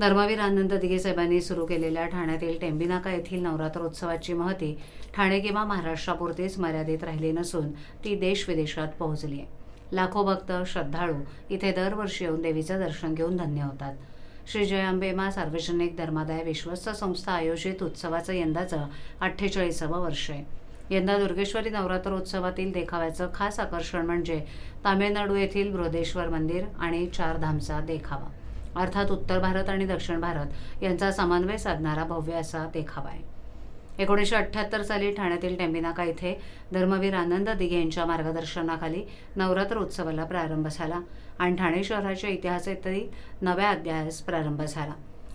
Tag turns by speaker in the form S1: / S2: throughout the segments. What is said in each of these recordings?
S1: धर्मवीर आनंद दिघे साहेबांनी सुरू केलेल्या ठाण्यातील टेंबिनाका येथील नवरात्रोत्सवाची महती ठाणे किंवा महाराष्ट्रापुरतीच मर्यादित राहिली नसून ती देश विदेशात पोहोचली आहे. लाखो भक्त श्रद्धाळू इथे दरवर्षी येऊन देवीचं दर्शन घेऊन धन्य होतात. श्री जय अंबेमा सार्वजनिक धर्मादाय विश्वस्त संस्था आयोजित उत्सवाचं यंदाचं अठ्ठेचाळीसावं वर्ष आहे. यंदा दुर्गेश्वरी नवरात्रोत्सवातील देखाव्याचं खास आकर्षण म्हणजे तामिळनाडू येथील बृहदेश्वर मंदिर आणि चारधामचा देखावा. अर्थात उत्तर भारत आणि दक्षिण भारत यांचा समन्वय साधणारा भव्य असा देखावा आहे. एकोणीसशे अठ्ठ्याहत्तर साली ठाण्यातील टेंबिनाका इथे धर्मवीर आनंद दिघे यांच्या मार्गदर्शनाखाली नवरात्र उत्सवाला प्रारंभ झाला आणि ठाणे शहराच्या इतिहासातही नव्या अध्यायास प्रारंभ झाला.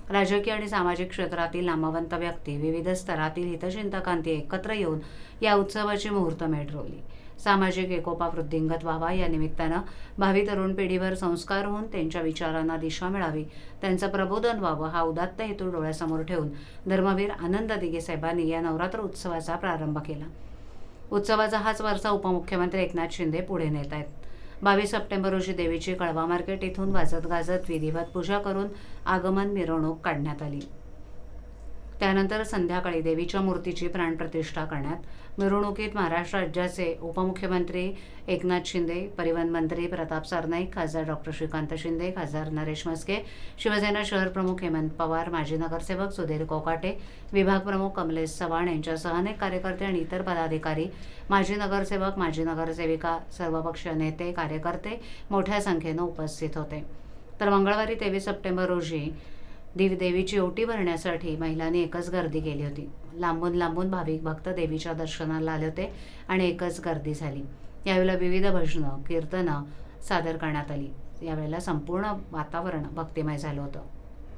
S1: राजकीय आणि सामाजिक क्षेत्रातील नामवंत व्यक्ती विविध स्तरातील हितचिंतकांती एकत्र येऊन या उत्सवाची मुहूर्तमेढ रोवली. सामाजिक एकोपा वृद्धिंगत व्हावा या निमित्तानं भावी तरुण पिढीवर संस्कार होऊन त्यांच्या विचारांना दिशा मिळावी. त्यांचं प्रबोधन व्हावं हा उदात्त हेतू डोळ्यासमोर ठेवून धर्मवीर आनंद दिघे साहेबांनी या नवरात्र उत्सवाचा प्रारंभ केला. उत्सवाचा हाच वारसा उपमुख्यमंत्री एकनाथ शिंदे पुढे नेत आहेत. बावीस सप्टेंबर रोजी देवीची कळवा मार्केट इथून वाजत गाजत विधिवत पूजा करून आगमन मिरवणूक काढण्यात आली. त्यानंतर संध्याकाळी देवीच्या मूर्तीची प्राणप्रतिष्ठा करण्यात मिरवणुकीत महाराष्ट्र राज्याचे उपमुख्यमंत्री एकनाथ शिंदे परिवहन मंत्री प्रताप सरनाईक खासदार डॉक्टर श्रीकांत शिंदे खासदार नरेश मस्के शिवसेना शहर प्रमुख हेमंत पवार माजी नगरसेवक सुधीर कोकाटे विभाग प्रमुख कमलेश चव्हाण यांच्यासह अनेक कार्यकर्ते आणि इतर पदाधिकारी माजी नगरसेवक माजी नगरसेविका सर्वपक्षीय नेते कार्यकर्ते मोठ्या संख्येनं उपस्थित होते. तर मंगळवारी तेवीस सप्टेंबर रोजी देवी देवीची ओटी भरण्यासाठी महिलांनी एकच गर्दी केली होती. लांबून लांबून भाविक भक्त देवीच्या दर्शनाला आले होते आणि एकच गर्दी झाली. यावेळेला विविध भजनं कीर्तनं सादर करण्यात आली. यावेळेला संपूर्ण वातावरण भक्तिमय झालं होतं.